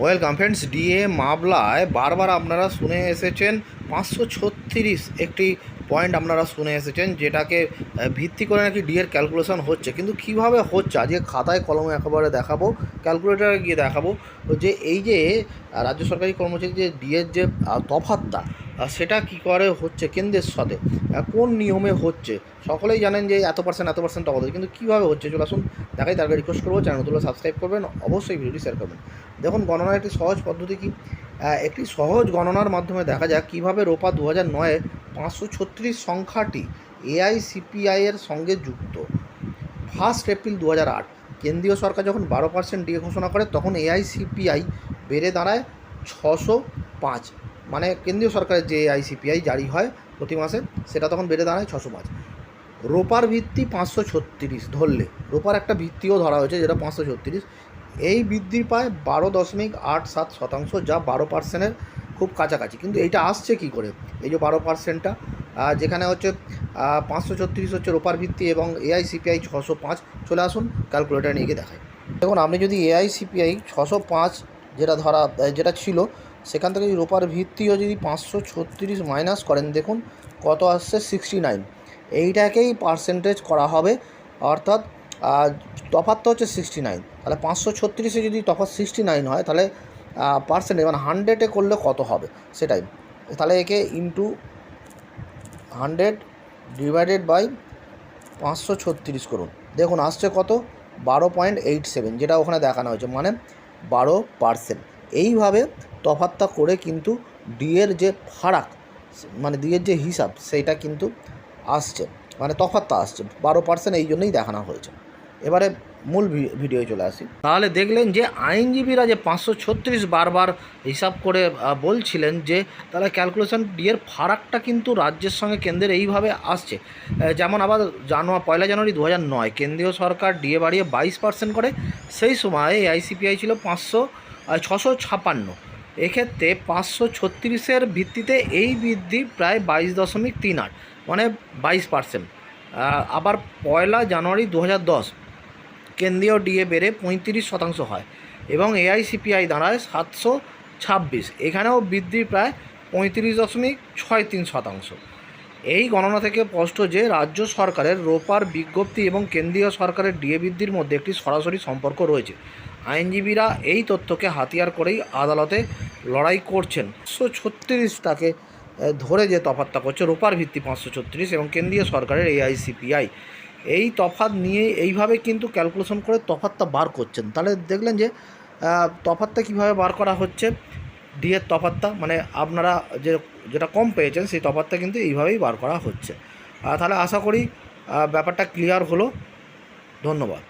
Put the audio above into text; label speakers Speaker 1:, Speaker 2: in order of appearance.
Speaker 1: Welcome friends DA মামলায় বারবার আপনারা শুনে এসেছেন, পাঁচশো ছত্রিশ একটি পয়েন্ট আপনারা শুনে এসেছেন, যেটাকে ভিত্তি করে নাকি ডিএর ক্যালকুলেশন হচ্ছে। কিন্তু কীভাবে হচ্ছে? আজকে খাতায় কলমে একেবারে দেখাবো ক্যালকুলেটারে গিয়ে দেখাবো যে এই যে রাজ্য সরকারি কর্মচারী যে ডিএর যে তফাতটা সেটা কি করে হচ্ছে কেন্দ্রের সাথে? কোন নিয়মে হচ্ছে? সকলেই জানেন যে এত পার্সেন্ট এত পার্সেন্ট তফাত কিন্তু কীভাবে হচ্ছে? চলে আসুন, দেখাই তার রিকোয়েস্ট করব চ্যানেলগুলো সাবস্ক্রাইব করবেন, অবশ্যই ভিডিওটি শেয়ার করবেন। দেখুন গণনার একটি সহজ পদ্ধতি কি? একটি সহজ গণনার মাধ্যমে দেখা যাক কীভাবে রোপা দু হাজার নয়ে পাঁচশো ছত্রিশ সংখ্যাটি এআইসিপিআই এর সঙ্গে যুক্ত। ফার্স্ট এপ্রিল দু হাজার আট, কেন্দ্রীয় সরকার যখন বারো পার্সেন্ট ডিএ ঘোষণা করে, তখন এআইসিপিআই বেড়ে দাঁড়ায় ছশো পাঁচ। মানে কেন্দ্রীয় সরকারের যে এআইসিপিআই জারি হয় প্রতি মাসে, সেটা তখন বেড়ে দাঁড়ায় ছশো পাঁচ। রোপার ভিত্তি পাঁচশো ছত্রিশ ধরলে, রোপার একটা ভিত্তিও ধরা হয়েছে যেটা পাঁচশো ছত্রিশ, এই বৃদ্ধি পায় বারো দশমিক আট সাত শতাংশ, যা বারো পার্সেন্টের খুব কাছাকাছি। কিন্তু এইটা আসছে কি করে? এই যে বারো পার্সেন্টটা যেখানে হচ্ছে পাঁচশো ছত্রিশ হচ্ছে রোপার ভিত্তি এবং এআইসিপিআই ছশো পাঁচ চলে আসুন, ক্যালকুলেটার নিয়ে গিয়ে দেখায় দেখুন, আপনি যদি এআইসিপিআই ছশো পাঁচ যেটা ধরা যেটা ছিল সেখান থেকে যদি রোপার ভিত্তিও যদি পাঁচশো ছত্রিশ মাইনাস করেন দেখুন কত আসছে? সিক্সটি নাইন এইটাকেই পার্সেন্টেজ করা হবে। অর্থাৎ আহ, তফাৎটা হচ্ছে সিক্সটি নাইন তাহলে পাঁচশো ছত্রিশে যদি তফাৎ সিক্সটি নাইন হয় তাহলে পার্সেন্টেজ মানে হান্ড্রেডে করলে কত হবে? সেটাই। তাহলে একে ইন্টু হান্ড্রেড ডিভাইডেড বাই পাঁচশো ছত্রিশ করুন। দেখুন আসছে কত? বারো পয়েন্ট এইট সেভেন যেটা ওখানে দেখানো হয়েছে। মানে বারো পার্সেন্ট এইভাবে তফাৎটা করে কিন্তু ডিএর যে ফারাক মানে ডিএর যে হিসাব, সেইটা কিন্তু আসছে মানে তফাৎটা আসছে। বারো পার্সেন্ট এই জন্যই দেখানো হয়েছে। এবারে মূল ভিডিও চলে আসি। তাহলে দেখলেন যে আইনজীবীরা যে পাঁচশো ছত্রিশ বারবার হিসাব করে বলছিলেন যে তাহলে ক্যালকুলেশন ডিএর ফারাকটা কিন্তু রাজ্যের সঙ্গে কেন্দ্রের এইভাবে আসছে। যেমন আবার জানুয়ারি পয়লা জানুয়ারি দু নয়, কেন্দ্রীয় সরকার ডিএ বাড়িয়ে বাইশ পার্সেন্ট করে, সেই সময় আইসিপিআই ছিল পাঁচশো ছশো ছাপান্ন। এক্ষেত্রে পাঁচশো ছত্রিশের ভিত্তিতে এই বৃদ্ধি প্রায় বাইশ দশমিক তিন আট মানে বাইশ পার্সেন্ট। আবার পয়লা জানুয়ারি দু দশ, কেন্দ্রীয় ডিএ বেড়ে পঁয়ত্রিশ শতাংশ হয় এবং এআইসিপিআই দাঁড়ায় সাতশো ছাব্বিশ। এখানেও বৃদ্ধি প্রায় পঁয়ত্রিশ দশমিক ছয় তিন শতাংশ। এই গণনা থেকে স্পষ্ট যে রাজ্য সরকারের রোপার বিজ্ঞপ্তি এবং কেন্দ্রীয় সরকারের ডিএ বৃদ্ধির মধ্যে একটি সরাসরি সম্পর্ক রয়েছে। আইনজীবীরা এই তথ্যকে হাতিয়ার করেই আদালতে লড়াই করছেন। পাঁচশো ছত্রিশটাকে ধরে যে তফাতটা করছে, রোপার ভিত্তি পাঁচশো ছত্রিশ এবং কেন্দ্রীয় সরকারের এআইসিপিআই। এই তফাত নিয়ে এইভাবে কিন্তু ক্যালকুলেশন করে তফাতটা বার করছেন। তাহলে দেখলেন যে তফাতটা কীভাবে বার করা হচ্ছে, ডিএর তফাতটা মানে আপনারা যে, যেটা কম পেয়েছেন, সেই তফাতটা কিন্তু এইভাবেই বার করা হচ্ছে। তাহলে আশা করি ব্যাপারটা ক্লিয়ার হলো। ধন্যবাদ।